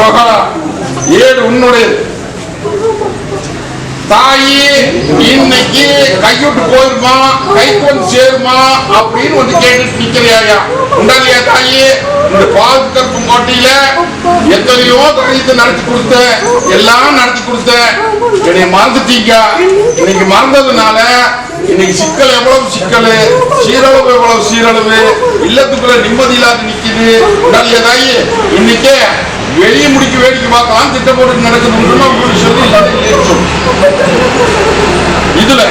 மகா ஏடு உன்னுடைய தாயே இன்னைக்கு கைவிட்டு போயிருமா கைக்கு வந்து சேருமா அப்படின்னு வந்து கேட்டுட்டு நிக்கிறியா உண்டாலியா தாயே? இந்த பால் கருப்பு கோட்டையில எத்தனையோ காரியத்தை நடத்தி கொடுத்த எல்லாம் நடத்தி கொடுத்த. என்னை மறந்துட்டீங்க. இன்னைக்கு மறந்ததுனால இன்னைக்கு சிக்கல் எவ்வளவு சிக்கல்? சீரளவு எவ்வளவு சீரளவு? இல்லத்துக்குள்ள நிம்மதி இல்லாத நிக்குது. உண்டாலியா தாயி? இன்னைக்கே வெளியே முடிக்க வேடிக்கை பார்க்கலாம் திட்டம் போட்டு நடக்குது. உங்களுக்கு சொல்லி இதுல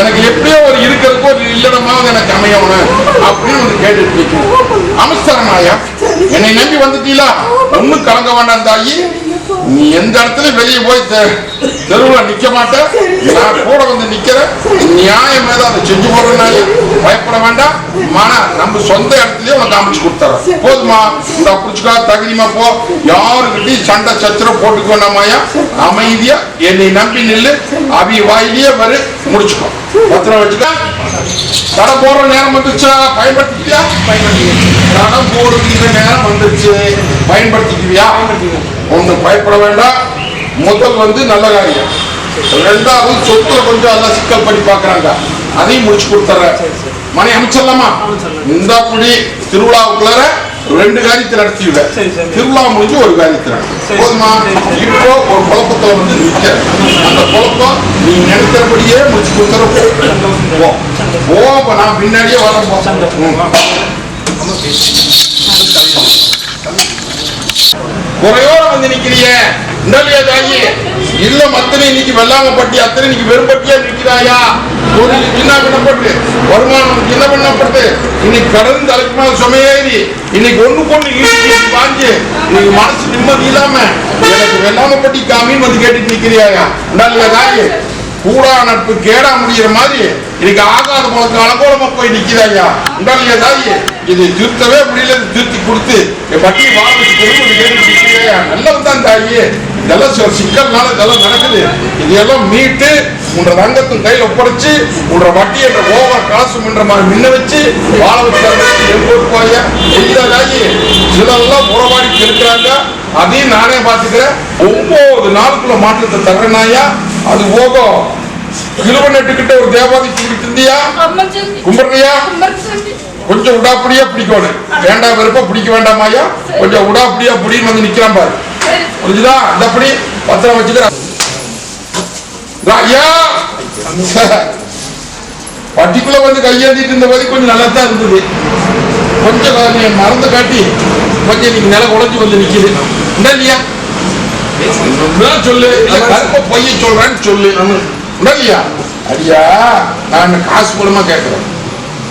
எனக்கு எப்படியோ ஒரு இருக்கிறதுக்கு ஒரு இல்லடமாவது எனக்கு அமையணும் அப்படின்னு வந்து கேட்டுட்டு நிற்கும் அமைச்சரனாயா என்னை நம்பி வந்துட்டீங்களா? ஒண்ணு கலங்க வேண்டாம் தாயி. நீ எந்த இடத்துல வெளியே போய் தெருவில் நிக்க மாட்டேன். நான் கூட வந்து நிக்கிறேன். நியாயம் ஏதோ அதை செஞ்சு போடுறேன் பயப்பட வேண்டாம். மன நம்ம சொந்த இடத்துலயே உனக்கு அமைச்சு கொடுத்துறேன். போதுமா? இந்த புடிச்சுக்கா தகுதிமா போ. யாருக்கிட்டையும் சண்டை சத்திரம் போட்டுக்க வேண்டாமாயா அமைதியா என்னை நம்பி நில்லு. அவி வாயிலேயே வரு. முடிச்சுக்கோ. பத்திரம் வச்சுக்க. தடை போடுற நேரம் வந்துருச்சா? பயன்படுத்திக்கியா தடை போடுகிற நேரம் வந்துருச்சு. பயன்படுத்திக்குவியா? ஒண்ணு பயப்பட வேண்டாம். முதல் வந்து நல்ல காரியம். ரெண்டாவது சொத்துல கொஞ்சம் எல்லாம் சிக்கல் பண்ணி பாக்குறாங்க அதையும் முடிச்சு கொடுத்துறேன். மணி அமைச்சிடலாமா? இந்த அப்படி திருவிழாவுக்குள்ளார ரெண்டு காரியத்தை நடத்திவிட. திருவிழா முடிஞ்சு ஒரு காரியத்தை. போதுமா? இப்போ ஒரு குழப்பத்துல வந்து நிக்க. அந்த குழப்பம் நீ நினைக்கிறபடியே முடிச்சு கொடுத்துற போ. நான் பின்னாடியே வரேன் போ. ம். குறையோட வந்து நிக்கிறிய? இந்தலையா தாயி இல்ல மத்தனை இன்னைக்கு வெள்ளாமப்பட்டி அத்தனை இன்னைக்கு வெறும்பட்டியா நிக்கிறாயா ஒரு என்ன பண்ணப்பட்டு வருமானம் சின்ன பண்ணப்பட்டு இன்னைக்கு கடன் தலைக்கு மேல சுமையேறி இன்னைக்கு ஒண்ணு கொண்டு ஈட்டி பாஞ்சு இன்னைக்கு மனசு நிம்மதி இல்லாம எனக்கு வெள்ளாமப்பட்டி காமின்னு வந்து கேட்டுட்டு நிக்கிறியாயா? இந்தாலையா தாயி கூடா நட்பு கேடா முடிகிற மாதிரி இன்னைக்கு ஆகாத முழக்க அலங்கோலமா போய் நிக்கிறாயா உண்டாலியா தாயி இது திருத்தவே முடியல திருத்தி கொடுத்து. என் பட்டியை வாழ வச்சு கேட்டு நல்லது தான் தாயி. இதெல்லாம் சில சிக்கல்னால இதெல்லாம் நடக்குது. இதெல்லாம் மீட்டு உன்ற ரங்கத்தின் கையில் ஒப்படைச்சு உன்ற வட்டி என்ற ஓவர் காசும் என்ற மாதிரி மின்ன வச்சு வாழ வச்சு போட்டுவாயா இல்ல தாயி சிலர்லாம் உறவாடி இருக்கிறாங்க. அதையும் நானே பார்த்துக்கிறேன். ஒன்பது நாளுக்குள்ள மாற்றத்தை தர்றனாயா அது போகும் கிலோமீட்டர்கிட்ட ஒரு தேவாதி கும்பிட்டு இருந்தியா? அம்மச்சந்தி கும்பிடுறியா? கொஞ்சம் உடாப்படியா பிடிக்கணும் வேண்டாம் வெறுப்பா பிடிக்க வேண்டாமாயா? கொஞ்சம் உடாப்படியா பிடின்னு வந்து நிக்கிறான் பாரு. புரிஞ்சுதா? அந்த அப்படி பத்திரம் வச்சுக்கிறேன் ஐயா. பட்டிக்குள்ள வந்து கையேந்திட்டு இருந்த போது கொஞ்சம் நல்லா தான் இருந்தது கொஞ்சம் மறந்து காட்டி கொஞ்சம் நீங்க நில உழைஞ்சு வந்து நிக்குது. இல்லையா உண்மைதான் சொல்லு. கருப்ப பொய்ய சொல்றேன்னு சொல்லு. உண்டா இல்லையா ஐயா நான் காசு மூலமா கேட்கிறேன்.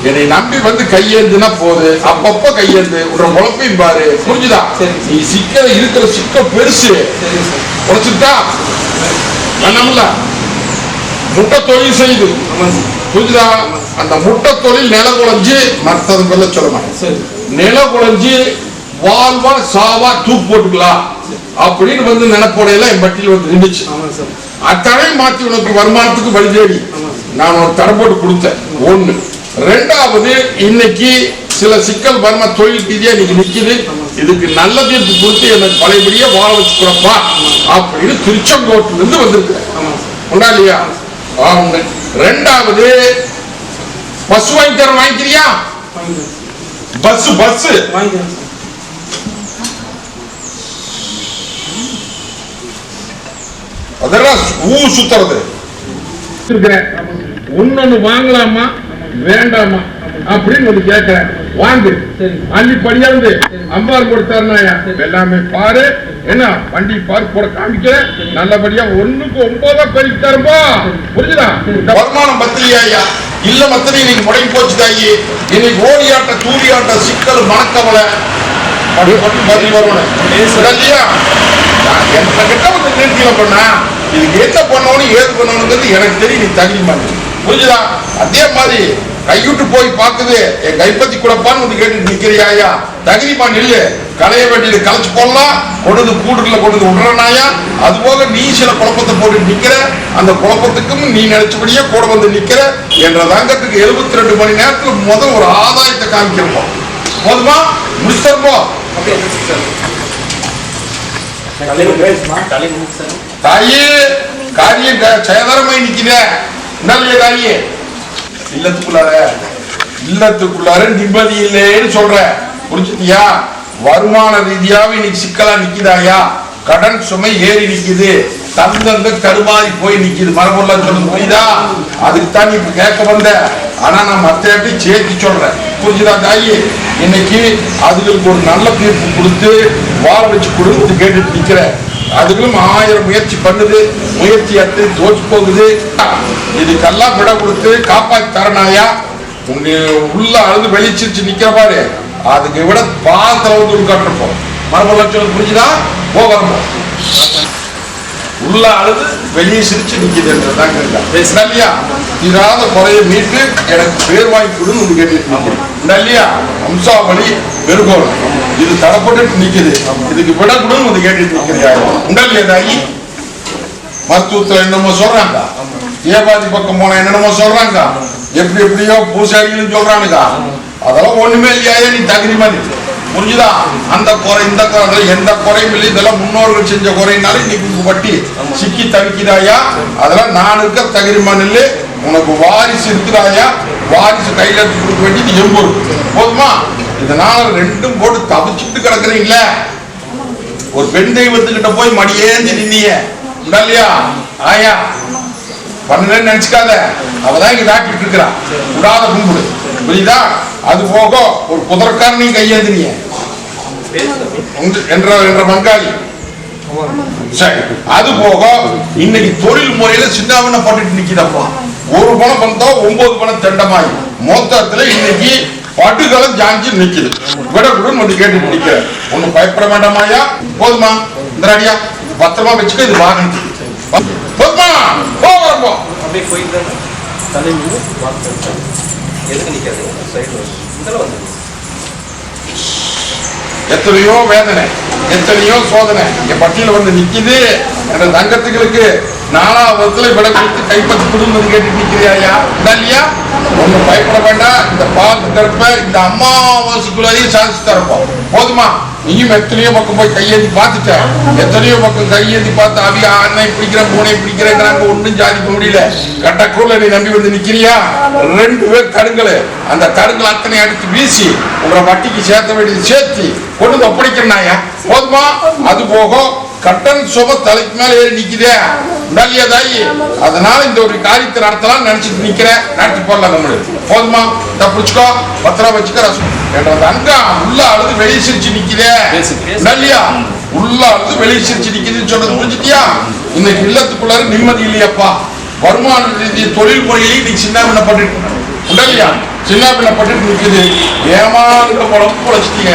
என்னை நம்பி வந்து கையேந்துனா போது அப்பப்ப கையேந்து உன்ற குழப்பையும் பாரு. புரிஞ்சுதா? சரி. நீ சிக்கல இருக்கிற சிக்கல் பெருசு. உழைச்சுட்டா வேணாம்ல முட்டை தொழில் செய்து. புரிஞ்சுதா? அந்த முட்டை தொழில் நில குழஞ்சு மற்றது சொல்ல சரி. நில குழஞ்சு வாழ்வா சாவா தூக்கு போட்டுக்கலாம் அப்படின்னு வந்து நினைப்போடையில என் பட்டியல் வந்து சார். அத்தனை மாத்தி உனக்கு வருமானத்துக்கு வழி தேடி நான் ஒரு தடை போட்டு கொடுத்தேன். ஒண்ணு. ரெண்டாவது இன்னைக்கு சில சிக்கல் வருமா தொழில் ரீதியா இன்னைக்கு நிக்குது. இதுக்கு நல்ல தீர்ப்பு கொடுத்து எனக்கு பழையபடியே வாழ வச்சுக்கிறப்பா அப்படின்னு திருச்செங்கோட்டுல இருந்து வந்திருக்கிறேன் உண்டா இல்லையா? உண்டு. ரெண்டாவது பஸ் வாங்கி தர வாங்கிக்கிறியா? பஸ் பஸ் வாங்கிக்கிறேன் அதெல்லாம் ஊர் சுத்துறது. ஒன்னொன்னு வாங்கலாமா? வேண்டாமா? அப்படின்னு வந்து கேட்கிறேன். வாங்கு. சரி. அள்ளி படியாந்து. அம்பார் கொடுத்தாருனாயா? எல்லாமே பாரு. என்ன? வண்டி பாரு போட காமிக்கிறேன். நல்லபடியா ஒண்ணுக்கு ஒன்பதா பெருக்கி தரும்பா புரிஞ்சுதா? இந்த வருமானம் பத்திரியா ஐயா இல்ல மத்தனை இன்னைக்கு முடங்கி போச்சு தாயி. இன்னைக்கு ஓடியாட்ட தூரியாட்ட சிக்கல் மணக்கவலை. அப்படி அப்படி பதில் வரணும் இல்லையா என்ன கிட்ட கொஞ்சம் நிறுத்தில பண்ணா இதுக்கு என்ன பண்ணணும் ஏது பண்ணணுங்கிறது எனக்கு தெரியும் நீ தகுதி மாதிரி. புரிஞ்சுதா? அதே மாதிரி கைவிட்டு போய் பார்க்குது என் கைப்பத்தி கொடுப்பான்னு வந்து கேட்டு நிக்கிறியாயா தகுதிமா நில்லு. களைய வேண்டியது களைச்சு போடலாம் கொண்டு கூடுல கொண்டு விடுறனாயா அது போக நீ சில குழப்பத்தை போட்டு நிக்கிற அந்த குழப்பத்துக்கும் நீ நினைச்சபடியே கூட வந்து நிக்கிற என்ற தங்கத்துக்கு எழுபத்தி ரெண்டு மணி நேரத்தில் முதல் ஒரு ஆதாயத்தை காமிக்கிறோம் போதுமா? முடிச்சிருப்போம் ஓகே சார் தாயே காரியம் க- சேதாரமாய் நிக்குதே நல்ல தாயே? இல்லத்துக்குள்ளார. இல்லத்துக்குள்ளார நிம்மதி இல்லைன்னு சொல்ற. புரிஞ்சுட்டியா வருமான ரீதியாவே இன்னைக்கு சிக்கலா நிக்குதாயா? கடன் சுமை ஏறி நிக்குது. தந்தங்க கருமாறி போய் நிக்குது. மரபொருளா சொல்லுது புரியுதா? அதுக்கு தான் இப்ப கேட்க வந்த. ஆனா நான் மத்தையாட்டி சேர்த்து சொல்றேன். புரிஞ்சுதா தாயி? இன்னைக்கு அதுகளுக்கு ஒரு நல்ல தீர்ப்பு கொடுத்து வாழ வச்சு கொடுத்து கேட்டுட்டு நிக்கிறேன். அதுகளும் ஆயிரம் முயற்சி பண்ணுது. முயற்சி அட்டு தோற்று போகுது. இதுக்கெல்லாம் விட கொடுத்து காப்பாத்தி தரணாயா உங்க உள்ள அழுது வெளிச்சிருச்சு நிக்கிற பாரு. அதுக்கு விட பாத்திரம் வந்து உட்காந்துருப்போம் மரபு லட்சம் புரிஞ்சுதா? போ உள்ள அழுது வெளியே சிரிச்சு பேசுறா இல்லையா? தீராத குறைய மீட்டு எனக்கு பேர் வாங்கி கொடுன்னு ஒன்று கேட்டு இல்லையா? வம்சாவளி பெருகோள். இது தடப்பட்டு நிக்குது. இதுக்கு விட கொடுன்னு வந்து கேட்டுட்டு யாரும் உண்டா இல்லையா தாயி? மருத்துவத்துல என்னமோ சொல்றாங்க. ஏபாதி பக்கம் போனா என்னென்னமோ சொல்றாங்க. எப்படி எப்படியோ பூசாரிகளும் சொல்றானுங்க. அதெல்லாம் ஒண்ணுமே இல்லையா நீ தகுதி மாதிரி? புரிஞ்சுதா? அந்த குறை இந்த குறை எந்த குறையும் இல்லை. இதெல்லாம் முன்னோர்கள் செஞ்ச குறையினால இன்னைக்கு வட்டி சிக்கி தவிக்கிறாயா அதெல்லாம் நான் இருக்க தகுதி மண்ணில் உனக்கு வாரிசு இருக்கிறாயா வாரிசு கையில எடுத்து கொடுக்க வேண்டியது எம்பூர் போதுமா? இதனால ரெண்டும் போட்டு தவிச்சுட்டு கிடக்குறீங்களே. ஒரு பெண் தெய்வத்துக்கிட்ட போய் மடியேந்தி நின்னீங்க இல்லையா ஆயா? பண்ணுறேன்னு நினைச்சுக்காத. அவதான் இங்க டாக்டர் இருக்கிறா. விடாத கும்பிடு. புரியுதா? அது போக ஒரு குதிரக்காரனையும் கையேந்தினிய என்ற என்ற பங்காளி. சரி அது போக இன்னைக்கு தொழில் முறையில சின்னாவன பட்டுட்டு நிக்கிறப்பா. ஒரு பணம் வந்தா ஒன்பது பணம் தண்டமாயி. மொத்தத்துல இன்னைக்கு பட்டுகளும் ஜாஞ்சி நிக்குது. விட விடுன்னு வந்து கேட்டு நிக்கிற. ஒண்ணு பயப்பட வேண்டாமாயா போதுமா? இந்த அடியா. பத்திரமா வச்சுக்க இது வாகனத்துக்கு. போதுமா? போ வரப்போ. அப்படியே போயிட்டு தலைமையில் எதுக்கு நிற்காது சைடு இதெல்லாம் வந்து எத்தனையோ வேதனை எத்தனையோ சோதனை. என் பட்டியல வந்து நிக்குது. என்ற தங்கத்துகளுக்கு நாலாவதுல விட கொடுத்து கைப்பற்றி குடும்பம் கேட்டு நிக்கிறியா இல்லையா? ஒண்ணு பயப்பட வேண்டாம். இந்த பால் கருப்ப இந்த அம்மாவாசைக்குள்ளேயும் சாதிச்சு தரப்போம். போதுமா? நீயும் எத்தனையோ பக்கம் போய் கையேந்தி பார்த்துட்ட. எத்தனையோ பக்கம் கையேந்தி பார்த்து அவி அன்னை பிடிக்கிறேன் பூனை பிடிக்கிறேங்கிறாங்க ஒன்றும் சாதிக்க முடியல. கட்டக்குள்ள நீ நம்பி வந்து நிக்கிறியா? ரெண்டு பேர் கருங்கல் அந்த கருங்கல் அத்தனை அடித்து வீசி உங்களை வட்டிக்கு சேர்த்த வேண்டியது சேர்த்து கொண்டு வந்து ஒப்படைக்கிறனாயா போதுமா? அது போக கட்டன் சுப தலைக்கு மேல ஏறி நிக்குதே. நல்லியா தாயி அதனால இந்த ஒரு காரியத்தை நடத்தலாம் நினைச்சிட்டு நிக்கிறேன். நடத்தி போடலாம் நம்மளுக்கு போதுமா? இந்த பிடிச்சுக்கோ. பத்திரம் வச்சுக்க ரசம். என்ற தங்கா உள்ள அழுது வெளியே சிரிச்சு நிக்குதே. நல்லியா உள்ள அழுது வெளியே சிரிச்சு நிக்குதுன்னு சொன்னது புரிஞ்சுட்டியா இன்னைக்கு இல்லத்துக்குள்ளார நிம்மதி இல்லையப்பா. வருமான ரீதி தொழில் முறையிலையும் நீ சின்ன பின்னப்பட்டு உண்டல்லையா சின்ன பின்னப்பட்டு நிக்குது. ஏமாந்த குழம்பு குழைச்சிட்டீங்க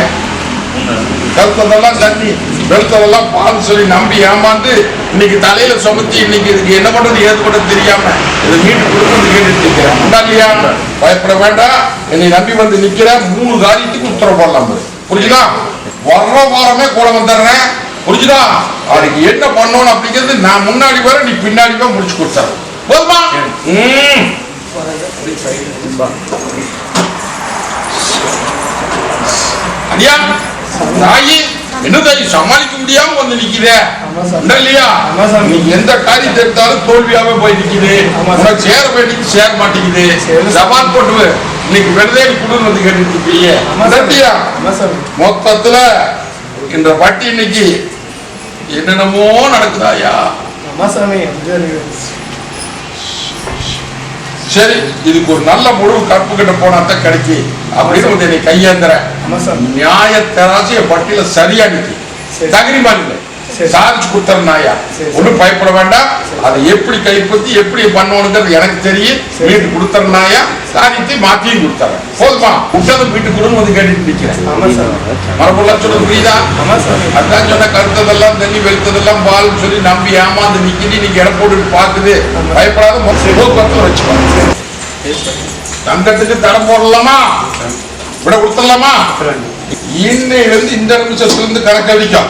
கருத்ததெல்லாம் தண்ணி. வெளுத்ததெல்லாம் பால் சொல்லி நம்பி ஏமாந்து இன்னைக்கு தலையில சுமத்தி இன்னைக்கு இதுக்கு என்ன பண்றது ஏது பண்றது தெரியாம இதை மீட்டு கொடுத்து கேட்டுட்டு நிக்கிறேன் இல்லையா? பயப்பட வேண்டாம். என்னை நம்பி வந்து நிக்கிற மூணு காரியத்துக்கு உத்தரவு போடலாம் புரிஞ்சுதா? வர்ற வாரமே கூட வந்துடுறேன். புரிஞ்சுதா? அதுக்கு என்ன பண்ணணும் அப்படிங்கிறது நான் முன்னாடி வர நீ பின்னாடி போய் முடிச்சு கொடுத்தாரு போதுமா? ம். அடியா? தாயி என்ன தாயி சமாளிக்க முடியாம வந்து நிக்குதே இல்லையா. நீ எந்த காரியத்தை எடுத்தாலும் தோல்வியாவே போய் நிக்குது. சேர. வேண்டியது சேர. மாட்டேங்குது. ஜபான் போட்டு இன்னைக்கு விடுதலை குடுன்னு வந்து கேட்டுட்டு ஆமா சாமி மொத்தத்துல இந்த பட்டி இன்னைக்கு என்னென்னமோ நடக்குதாயா ஆமா சாமி அப்படியே இருக்கு. சரி இதுக்கு ஒரு நல்ல முடிவு கற்பு கிட்ட போனா தான் கிடைக்கு அப்படின்னு வந்து என்னை சாமி நியாய தராசு என் பட்டியல சரியா சரி. தகுதி இல்லை. சாதிச்சு கொடுத்தறனாயா சரி. ஒண்ணும் பயப்பட வேண்டாம். அதை எப்படி கைப்பற்றி எப்படி பண்ணணுங்கிறது எனக்கு தெரியும். வீட்டு கொடுத்தறனாயா சாதித்து மாத்தியும் கொடுத்தறேன். போதுமா? விட்டதும் வீட்டு கொடுன்னு வந்து கேட்டுட்டு சாமி மரபுள்ள சொல்றது புரியுதா? அதான் சொன்ன கருத்ததெல்லாம் தண்ணி வெளுத்ததெல்லாம் பால்னு சொல்லி நம்பி ஏமாந்து நிக்கிட்டு நீங்க இடம் போட்டு பாக்குது. பயப்படாத மொத்த போக்குவரத்துல வச்சுக்கோங்க தங்கத்துக்கு தடம் போடலாமா? விட கொடுத்துடலாமா? இன்னையிலிருந்து இந்த நிமிஷத்துல இருந்து கணக்கு அடிக்கும்.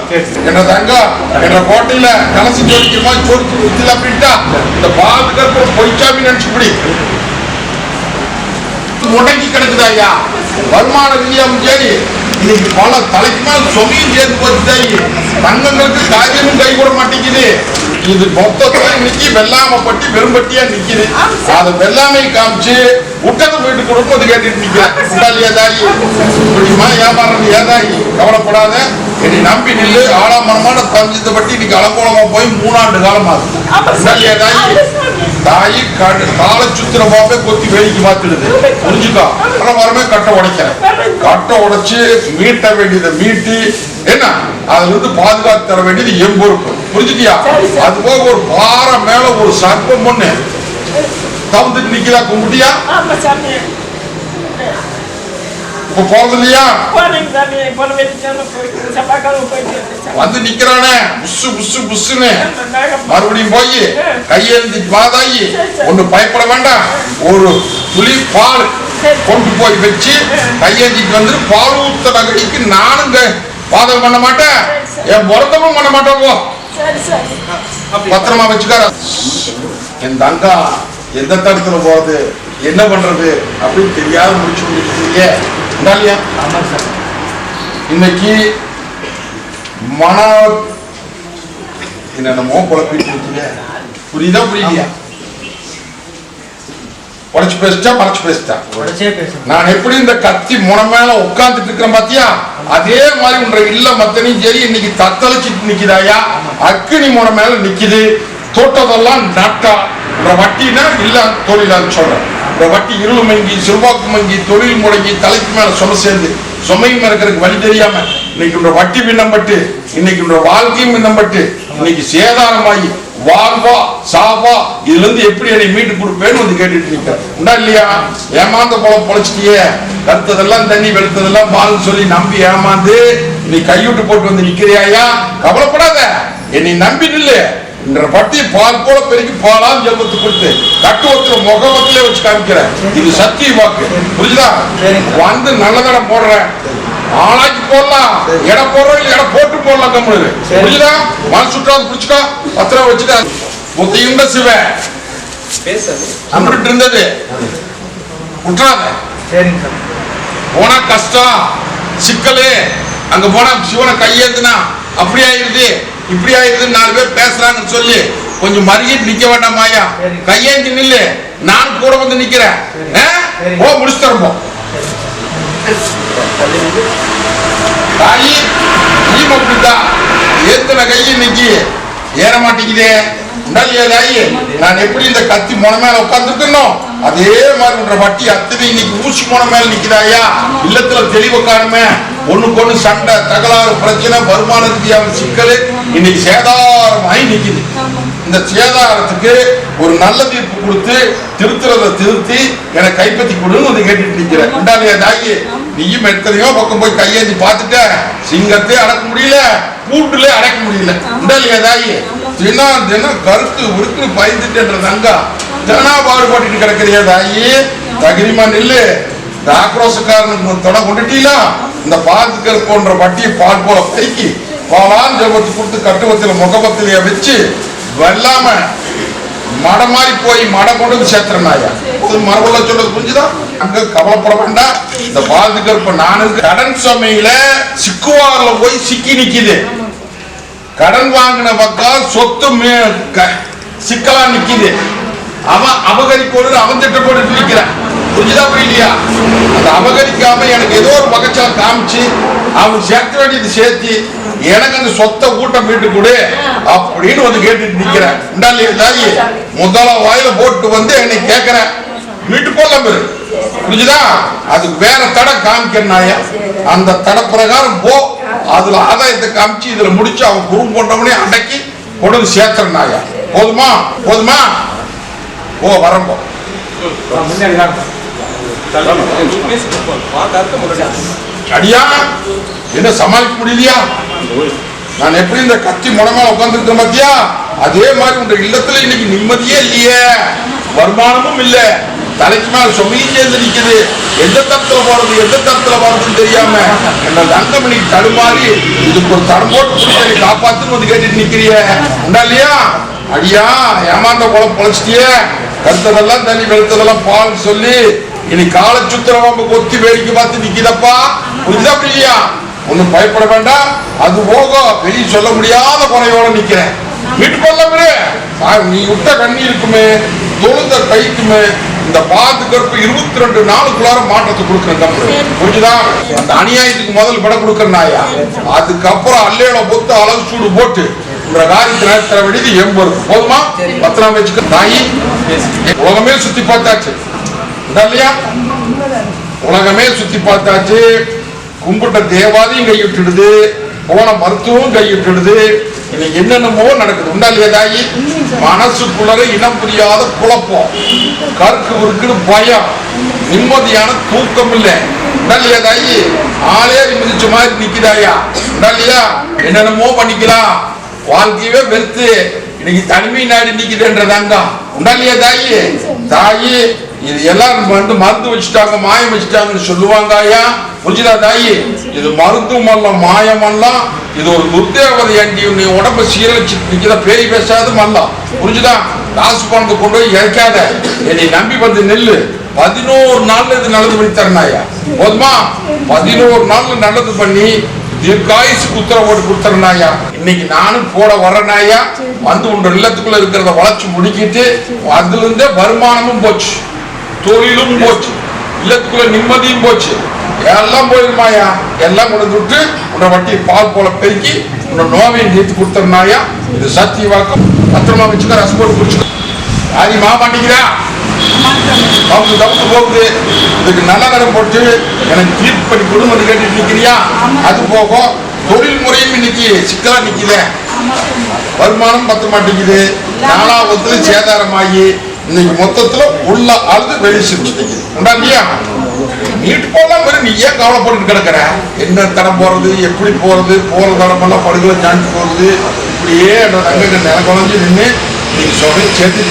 என்ற தங்கம் என்ற கோட்டையில கலசி ஜோடிக்கிற மாதிரி ஜோடிச்சு கொடுத்துல அப்படின்ட்டா இந்த பாதுகாப்பு பொய்ச்சாமி நினைச்சுப்படி முடங்கி கிடக்குதா ஐயா? வருமான ரீதியாவும் சரி இன்னைக்கு பல தலைக்கு மேல சுமையும் சேர்ந்து போச்சு தாயி தங்கங்களுக்கு காரியமும் கை கூட மாட்டேங்குது. இது மொத்தத்துல இன்னைக்கு வெள்ளாம பட்டி வெறும்பட்டியா நிக்குது. அதை வெள்ளாமை காமிச்சு உட்கார்ந்து போயிட்டு கொடுப்பது கேட்டுட்டு நிக்கிறேன் உண்டாலியா தாயி? இப்படிமா வியாபாரம் ஏதாயி கவலைப்படாத. என்னை நம்பி நில்லு. ஆலாமரமான பஞ்சத்தை பட்டி இன்னைக்கு அலங்கோலமா போய் மூணாண்டு காலம் ஆகுது உண்டாலியா தாயி? தாயி காடு காலை சுத்துற பாப்பே கொத்தி வேடிக்கை பார்த்துடுது புரிஞ்சுக்கோ. அப்புறம் வரமே கட்டை உடைக்கிறேன். கட்டை உடைச்சு மீட்ட வேண்டியதை மீட்டி என்ன? அதுல இருந்து பாதுகாத்து தர வேண்டியது என் பொறுப்பு. புரிஞ்சுட்டியா அது போக ஒரு பாறை மேல ஒரு சர்ப்பம் ஒண்ணு. தவுந்துட்டு நிக்கிறா கும்பிட்டியா? இப்ப போறது இல்லையா. வந்து நிக்கிறானே. புஷு புஷு புஷுன்னு மறுபடியும் போய் கையெழுந்தி வாதாயி ஒண்ணு பயப்பட வேண்டாம். ஒரு துளி பால் கொண்டு போய் வச்சு கையெழுந்திட்டு வந்து பால் ஊத்த நகடிக்கு நானும் பாதகம் பண்ண மாட்டேன். என் பிறந்தமும் பண்ண சரி பத்திரமா வச்சுக்கார என் தங்கா எந்த தடத்துல போறது? என்ன பண்றது? அப்படின்னு தெரியாத முடிச்சு இல்லையா இன்னைக்கு மன என்னென்னமோ குழப்பிட்டு இருக்கீங்க. புரியுதா புரியலையா? உடச்சு பேசிட்டா மறைச்சு பேசிட்டா? நான் எப்படி இந்த கத்தி முனை மேல உட்கார்ந்துட்டு இருக்கிறேன் பாத்தியா? அதே மாதிரி உன்ற இல்ல மத்தனையும் சரி இன்னைக்கு தத்தளிச்சிட்டு நிக்குதாயா? அக்கினி முனை மேல நிக்குது. தோட்டதெல்லாம் நட்டா. இந்த வட்டினா இல்ல தொழிலான்னு சொல்றேன். இந்த வட்டி இருள் மங்கி செல்வாக்கு மங்கி தொழில் முடங்கி தலைக்கு மேல சும சேர்ந்து சுமையும் இருக்கிறதுக்கு வழி தெரியாம இன்னைக்கு இந்த வட்டி பின்னம்பட்டு இன்னைக்கு இந்த வாழ்க்கையும் பின்னம்பட்டு இன்னைக்கு சேதாரமாகி வாழ்வா சாவா இதுல இருந்து எப்படி என்னை மீட்டு கொடுப்பேன்னு வந்து கேட்டுட்டு நிக்கிறேன். உண்டா இல்லையா? ஏமாந்த போல பொழைச்சிட்டியே. கருத்ததெல்லாம் தண்ணி வெளுத்ததெல்லாம் பால் சொல்லி நம்பி ஏமாந்து நீ கைவிட்டு போட்டு வந்து நிக்கிறியாயா? கவலைப்படாத. என்னை நம்பிட்டு இல்லையே இந்த பட்டி பால் போல பெருக்கி பாலாம் ஜெபத்து கொடுத்து கட்டுவத்துல முகவத்திலே வச்சு காமிக்கிறேன். இது சத்திய வாக்கு. புரியுதா சரிங்க. வந்து நல்ல தடம் போடுறேன். ஆளாக்கி போடலாம். எடை போடுறோம் இல்ல எடை போட்டு போடலாம் கம்முனு. புரியுதா மனசு சுற்றாது பிடிச்சுக்கோ. பத்திரம் வச்சுக்க. முத்தையுண்ட சிவன் பேசாது. அன்றுட்டு இருந்தது. விட்டுறாத போனா கஷ்டம். சிக்கலு. அங்க போனா சிவனை கையேத்துனா அப்படி ஆயிருது இப்படி ஆயிருது நாலு பேர் பேசுறாங்கன்னு சொல்லி. கொஞ்சம் மறுகிட்டு நிக்க வேண்டாம் மாயா. கையேந்தி நில்லு. நான் கூட வந்து நிக்கிறேன். ஓ முடிச்சு தரப்போ தள்ளி நின்று தாயி நீ அப்படித்தான். ஏத்தன கையை இன்னைக்கு ஏற மாட்டேங்குதே உண்டாலியா தாயி நான் எப்படி இந்த கத்தி முன மேல உட்காந்துருக்கணும் அதே மாதிரி உன்ற வட்டி அத்தனை இன்னைக்கு ஊசி முனை மேல நிக்கிறாயா இல்லத்துல தெளிவு காணுமே. ஒண்ணுக்கு ஒண்ணு சண்டை தகலாறு பிரச்சனை வருமான சிக்கல் இன்னைக்கு சேதாரமாயி நிக்குது. இந்த சேதாரத்துக்கு ஒரு நல்ல தீர்ப்பு கொடுத்து திருத்துறத திருத்தி எனக்கு கைப்பற்றி கொடுன்னு வந்து கேட்டுட்டு நிக்கிறேன். உண்டாலியா தாயி? நீயும் எத்தனையோ பக்கம் போய் கையேந்தி பார்த்துட்ட சிங்கத்தை அடக்க முடியல பூட்டுல அடக்க முடியல. உண்டாலியா தாயி? தினம் தினம் கருக்கு உருக்கு பயந்துட்டுன்ற தங்கா. தினா பாடுபட்டு கிடக்குறியா தாயி? தகிரிமா நில்லு. இந்த ஆக்ரோஷக்காரனுக்கு தொட கொண்டுட்டீங்களா இந்த பாதுக்கள் போன்ற வட்டியை பால் போல பைக்கி பாலான் ஜபத்து கொடுத்து கட்டுவத்தில் முகபத்திலேயே வச்சு வெல்லாம மடம் மாதிரி போய் மட கொண்டு வந்து சேர்த்துறனாயா இது மரபுள்ள சொல்றது புரிஞ்சுதா? அங்க கவலைப்பட வேண்டாம். இந்த பாதுகாப்பு இப்ப நானு கடன் சுமையில சிக்குவாரில் போய் சிக்கி நிக்குது. கடன் வாங்கின பக்கம் சொத்து மே- சிக்கலா நிக்குது. அவன் அபகரிப்போடு அவன் திட்டம் போட்டு நிக்கிறான். புரிஞ்சுதா புரியலையா அந்த அபகரிக்காம எனக்கு ஏதோ ஒரு பகச்சால காமிச்சு அவனுக்கு சேர்க்க வேண்டியது சேர்த்து எனக்கு அந்த சொத்தை கூட்டம் மீட்டு கொடு அப்படின்னு வந்து கேட்டுட்டு நிக்கிறேன் இந்தாலே தாயி முதல்ல வாயில போட்டு வந்து என்னை கேட்கிறேன் மீட்டு போலாம் பேரு புரிஞ்சுதா? அதுக்கு வேற தடை காமிக்கிறனாயா அந்த தடை பிரகாரம் போ. அதுல ஆதாயத்தை காமிச்சு இதுல முடிச்சு அவன் குறும் போன்றவனே அடக்கி கொண்டு வந்து சேர்த்துறனாயா போதுமா? போதுமா? ஓ வரம்போ. முன்னாடி அடியா என்ன சமாளிக்க முடியலையா? நான் எப்படி இந்த கத்தி முடமா உட்கார்ந்துருக்கேன் பாத்தியா? அதே மாதிரி உங்க இல்லத்துல இன்னைக்கு நிம்மதியே இல்லையே. வருமானமும் இல்ல. தலைக்கு மேல சுமையும் சேர்ந்து நிக்குது. எந்த தரத்துல போறது எந்த தரத்துல போறதுன்னு தெரியாம என்ன தங்கமணி தடுமாறி இதுக்கு ஒரு தடம் போட்டு பிடிச்சி காப்பாத்துன்னு வந்து கேட்டுட்டு நிக்கிறிய. உண்டா இல்லையா? அடியா ஏமாந்த குளம் பொழைச்சிட்டியே. கருத்ததெல்லாம் தண்ணி வெளுத்ததெல்லாம் பால் சொல்லி இனி காலச்சுத்திரம் சுத்திரவம்ப கொத்தி வேடிக்கை பார்த்து நிக்கிதப்பா? புரியுதா இல்லையா ஒண்ணும் பயப்பட வேண்டாம். அது போக வெளியே சொல்ல முடியாத குறையோட நிக்கிறேன். வீட்டு கொள்ள நீ விட்ட கண்ணி இருக்குமே தொழுந்த கைக்குமே இந்த பாத்து கருப்பு இருபத்தி ரெண்டு நாளுக்குள்ளார மாற்றத்தை கொடுக்குறேன் கம்பெனி புரிஞ்சுதா? அந்த அநியாயத்துக்கு முதல் படம் கொடுக்குறேன் நாயா. அதுக்கப்புறம் அல்லையோட பொத்து அளவு சூடு போட்டு இந்த காரியத்தை நடத்துற வேண்டியது எம்பது போதுமா? பத்திரம் வச்சுக்க. தாயி உலகமே சுத்தி பார்த்தாச்சு. இல்லையா உலகமே சுத்தி பார்த்தாச்சு. கும்பிட்ட தேவாதையும் கையிட்டுடுது போன மருத்துவம் கையிட்டுடுது இன்னைக்கு என்னென்னமோ நடக்குது. உண்டா இல்லையா தாயி? மனசுக்குள்ளர இனம் புரியாத குழப்பம். கருக்கு இருக்குன்னு பயம். நிம்மதியான தூக்கம் இல்லை இல்லையா தாயி? ஆளே மிதிச்ச மாதிரி நிக்கிறாயா உண்டா இல்லையா? என்னென்னமோ பண்ணிக்கலாம். வாழ்க்கையவே வெறுத்து. இன்னைக்கு தனிமை நாடு நிக்கிறேன்றதாங்க உண்டா இல்லையா தாயி? தாயி இது எல்லாரும் வந்து மருந்து வச்சுட்டாங்க மாயம் வச்சுட்டாங்கன்னு சொல்லுவாங்க ஐயா. புரிஞ்சுதா தாயி இது மருத்துவம் அல்ல மாயம் அல்ல. இது ஒரு துர்தேவதை அண்டி நீ உடம்ப சீரழிச்சு நிக்கிற பேய் பேசாத அல்ல. புரிஞ்சுதா? காசு பணத்தை கொண்டு போய் இறக்காத. என்னை நம்பி வந்து நெல்லு. பதினோரு நாள்ல இது நல்லது பண்ணி தரனாயா போதுமா? பதினோரு நாள்ல நல்லது பண்ணி தீர்க்காயுசுக்கு உத்தரவோடு போட்டு கொடுத்துறனாயா இன்னைக்கு நானும் போட வரனாயா வந்து உன்ற இல்லத்துக்குள்ள இருக்கிறத வளர்ச்சி முடிக்கிட்டு அதுல இருந்தே வருமானமும் போச்சு. தொழிலும் போச்சு. இல்லத்துக்குள்ள நிம்மதியும் போச்சு. எல்லாம் போயிருமாயா எல்லாம் கொண்டு விட்டு உன்னை வட்டி பால் போல பெருக்கி உன்னை நோவையும் நீத்து கொடுத்துறனாயா இது சத்திய வாக்கம் பத்திரமா வச்சுக்க ரசம் போட்டு குடிச்சுக்க. ஆதி மா மாட்டேங்கிறா அவங்க தப்பு போகுது. இதுக்கு நல்ல நேரம் போட்டு எனக்கு தீர்ப்பு பண்ணி குடும்பத்தை கேட்டுட்டு நிக்கிறியா அது போக தொழில் முறையும் இன்னைக்கு சிக்கலா நிக்குதே. வருமானம் பத்த மாட்டேங்குது நாலாவத்துல சேதாரமாகி இன்னைக்கு மொத்தத்துல உள்ள அழுது வெளி சிரிச்சுட்டு உண்டா இல்லையா நீட்டு போலாம் வரும் நீ ஏன் கவலைப்பட்டு கிடக்குற. என்ன தடம் போறது எப்படி போறது போற தடமெல்லாம் படுகளை சாஞ்சு போறது இப்படியே அந்த தங்க நில குழஞ்சு நின்று நீ சொல்லி சேர்த்து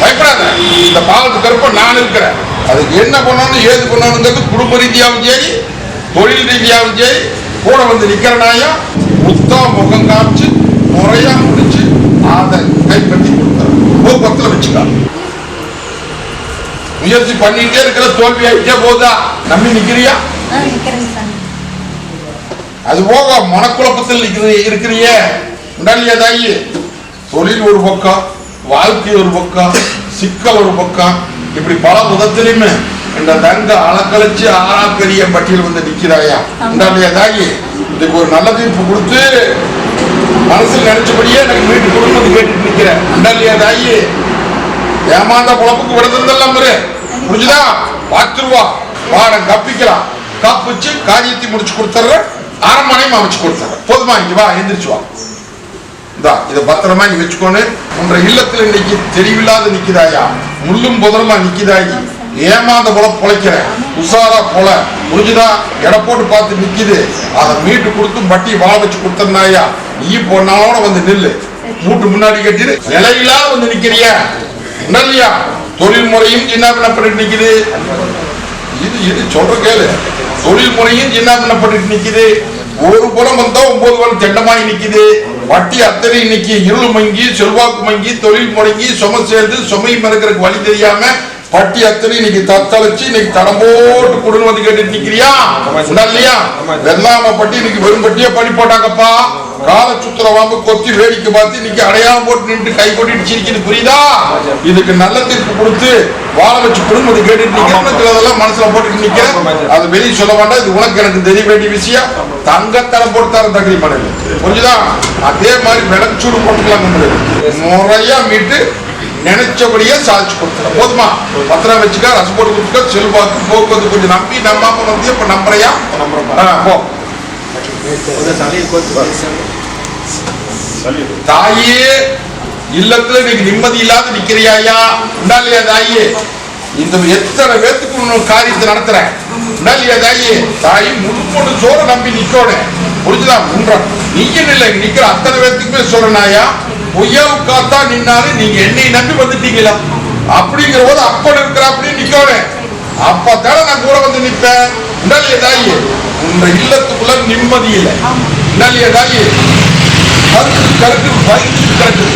பயப்படாத இந்த பாவத்து கருப்ப நான் இருக்கிறேன். அதுக்கு என்ன பண்ணணும் ஏது பண்ணணுங்கிறது குடும்ப ரீதியாகவும் சரி தொழில் ரீதியாகவும் சரி கூட வந்து நிக்கிறனாயா முத்தா முகம் காமிச்சு முறையா முடிச்சு அதை கைப்பற்றி கொடுத்தாரு போக்குவரத்துல வச்சுக்கா. முயற்சி பண்ணிட்டே இருக்கிற தோல்வி ஆயிட்டே போதா நம்பி நிக்கிறியா? அது போக மனக்குழப்பத்தில் இருக்கிற இருக்கிறியே. உடல்லையா தாயி தொழில் ஒரு பக்கம் வாழ்க்கை ஒரு பக்கம் சிக்கல் ஒரு பக்கம். இப்படி பல விதத்திலுமே இந்த தங்க அலக்கழிச்சு ஆறா பெரிய பட்டியல் வந்து நிக்கிறாயா? உடல்லையா தாயி இதுக்கு ஒரு நல்ல தீர்ப்பு கொடுத்து மனசுல நினைச்சபடியே எனக்கு வீட்டு குடும்பத்தை கேட்டுட்டு நிக்கிறேன் உடல்லையா தாயி ஏமாந்த குழப்புக்கு விடுறதெல்லாம் இரு. முடிஞ்சுதா பார்த்துருவா. பாடம் கப்பிக்கலாம் கப்பிச்சு காரியத்தை முடிச்சு கொடுத்துட்றேன் அரண்மனையும் அமைச்சு கொடுத்துறேன் போதுமா இங்க வா எந்திரிச்சு வா. இந்தா இதை பத்திரமா நீ வச்சுக்கோன்னு உன்ற இல்லத்துல இன்னைக்கு தெளிவில்லாத நிக்குதாயா? முள்ளும் புதரமா நிக்குதாயி? ஏமாந்த போல பொழைக்கிற. உஷாரா போல புரிஞ்சுதா? எடை போட்டு பார்த்து நிக்குது. அதை மீட்டு கொடுத்து பட்டி வாழ வச்சு கொடுத்தனாயா நீ பொண்ணாவோட வந்து நில்லு. மூட்டு முன்னாடி கட்டிடு. நிலையிலா வந்து நிக்கிறியா? இல்லையா தொழில் முறையும் சின்ன பண்ணிட்டு நிக்குது. இது இது சொல்ற கேளு. தொழில் முறையும் சின்ன பண்ணிட்டு நிக்குது. ஒரு புறம் வந்தா ஒன்பது புறம் தெண்டமாய் நிக்குது. வட்டி அத்தனை இன்னைக்கு இருள் மங்கி செல்வாக்கு மங்கி தொழில் முடங்கி சும சேர்ந்து சுமை மறுக்கிறதுக்கு வழி தெரியாம பட்டி அத்தனை இன்னைக்கு தத்தளிச்சு இன்னைக்கு தடம் போட்டு கொடுன்னு வந்து கேட்டுட்டு நிக்கிறியா? இல்லையா வெள்ளாம பட்டி இன்னைக்கு வெறும் பட்டியே பண்ணி போட்டாங்கப்பா. கால சுத்துறவாம கொத்தி வேடிக்கை பார்த்து இன்னைக்கு அடையாளம் போட்டு நின்று கை கொட்டிட்டு சிரிக்குது புரியுதா? இதுக்கு நல்ல தீர்ப்பு கொடுத்து வாழ வச்சு குடும்பத்தை கேட்டுட்டு நிக்கிறேன் அதெல்லாம் மனசுல போட்டுட்டு நிக்கிறேன் அது வெளியே சொல்ல வேண்டாம். இது உனக்கு எனக்கு தெரிய வேண்டிய விஷயம். தங்கத்தரம் போட்டு தர தகுதி பண்ணல புரிஞ்சுதா? அதே மாதிரி விளச்சூடு போட்டுக்கலாம் முறையா மீட்டு நினைச்சபடியே சாதிச்சு கொடுத்துறேன் போதுமா? பத்திரம் வச்சுக்க ரசம் போட்டு கொடுத்துக்க செல்வாக்கு போக்குவரத்து கொஞ்சம் நம்பி நம்பாம வந்து இப்ப நம்புறையா? போ. தாயே இல்லத்துல நீங்க நிம்மதி இல்லாத நிக்கிறியாயா உண்டாலியா தாயே? இந்த எத்தனை பேத்துக்கு காரியத்தை நடத்துறேன்? இல்லையா தாயே? தாய் முழுமொண்டு சோற நம்பி நிக்கோட முடிஞ்சுதான் உன்ற நீங்க இல்லை நிக்கிற அத்தனை பேத்துக்குமே சொல்றனாயா பொய்யாவு காத்தா நின்னாரு நீங்க என்னை நம்பி வந்துட்டீங்களா? அப்படிங்கிற போது அப்பன் இருக்கிற அப்படின்னு நிக்கோட அப்பதானே நான் கூட வந்து நிப்பேன். உண்டாலியா தாயே உங்க இல்லத்துக்குள்ள நிம்மதி இல்லை. தாயே. கருத்து கருக்கு வயிற்று கருத்து.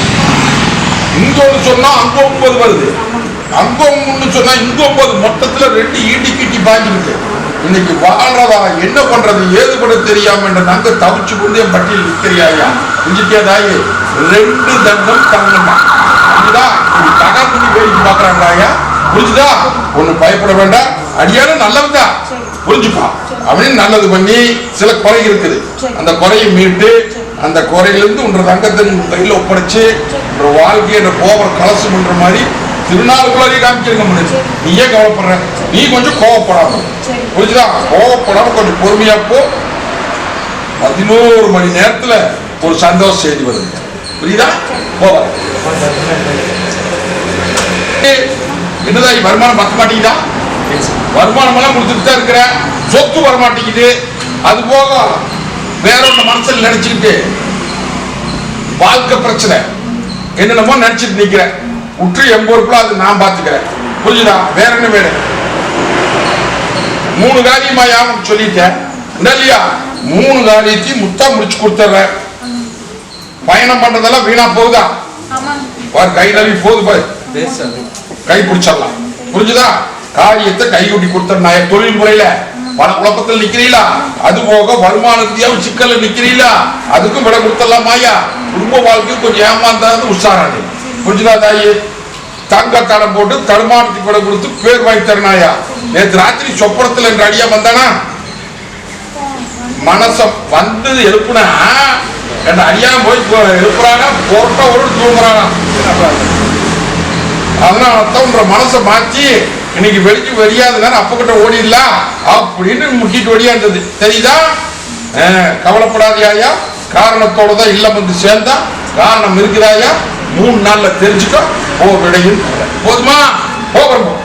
இங்க ஒன்று சொன்னா அங்க ஒன்பது வருது. அங்க ஒன்று சொன்னா இங்க ஒன்பது. மொத்தத்துல ரெண்டு ஈட்டி கீட்டி பாஞ்சிருக்கு இன்னைக்கு வாழ்றதா என்ன பண்றது? ஏது பண்ண தெரியாம என்ற நாங்க தவிச்சு கொண்டு என் பட்டியல் நிற்கிறியாயா தாயே? ரெண்டு தண்டம் தங்கம்மா. புரிஞ்சுதா? நீ தகா பண்ணி வேடிக்கை பாக்குறாங்களாயா புரிஞ்சுதா? ஒண்ணு பயப்பட வேண்டாம். அடியான நல்லதுதான் புரிஞ்சுப்பா. அப்படின்னு நல்லது பண்ணி சில குறை இருக்குது. அந்த குறையை மீட்டு அந்த குறையிலிருந்து உன்ற தங்கத்தின் கையில் ஒப்படைச்சு உன்ற வாழ்க்கையை என்ற கோபம் கலசம் பண்ற மாதிரி திருநாளுக்குள்ளாரே காமிச்சிருக்க முடியாது. நீ ஏன் கவலைப்படுற? நீ கொஞ்சம் கோவப்படாம புரிஞ்சுதா? கோவப்படாம கொஞ்சம் பொறுமையா போ. பதினோரு மணி நேரத்துல ஒரு சந்தோஷ செய்தி வருது புரியுதா? போவ என்னதான் வருமானம் பத்த மாட்டேங்குதா? வருமானம் எல்லாம் கொடுத்துட்டு தான் இருக்கிற. சொத்து வர மாட்டேங்குது. அது போக வேற ஒண்ணு மனசில் நினைச்சுக்கிட்டு வாழ்க்கை பிரச்சனை. என்னென்னமோ நினைச்சிட்டு நிக்கிறேன் உற்று எம்பொறுப்புல அது நான் பாத்துக்கிறேன். புரிஞ்சுதா? வேற என்ன வேணும்? மூணு காரியமா யாரும் சொல்லிட்டேன் இல்லையா? மூணு காரியத்தையும் முத்தா முடிச்சு கொடுத்துட்றேன் பயணம் பண்றதெல்லாம் வீணா போகுதா? பாரு கை நழுவி போகுது கை பிடிச்சிடலாம். புரிஞ்சுதா? காரியத்தை கைகூட்டி கொடுத்த தொழில் முறையில பண குழப்பத்தில் நிக்கிறீங்களா? அது போக வருமான ரீதியாக சிக்கல்ல நிக்கிறீங்களா? அதுக்கும் விட கொடுத்துடலாம் மாயா குடும்ப வாழ்க்கை கொஞ்சம் ஏமாந்தாது உஷாரானு புரிஞ்சுதா தாயி? தங்க தடம் போட்டு தடுமாற்றத்துக்கு விட கொடுத்து பேர் வாங்கி தரனாயா நேற்று ராத்திரி சொப்பனத்தில் என்ற அடியா வந்தானா? மனசம் வந்து எழுப்புனா என் அடியா போய் எழுப்புறாங்க போட்ட ஒரு தூங்குறாங்க அதனால தான் உன்ற மனசை மாற்றி இன்னைக்கு வெளிக்கு வெளியாதுன்னா அப்ப கிட்ட ஓடிடலாம் அப்படின்னு முட்டிட்டு ஓடியாண்டது தெரியுதா? கவலைப்படாதியாயா காரணத்தோட தான் இல்லம் வந்து சேர்ந்தா காரணம் இருக்கிறாயா? மூணு நாள்ல தெரிஞ்சுக்கோ போ விடையும் போதுமா? போகிறோம்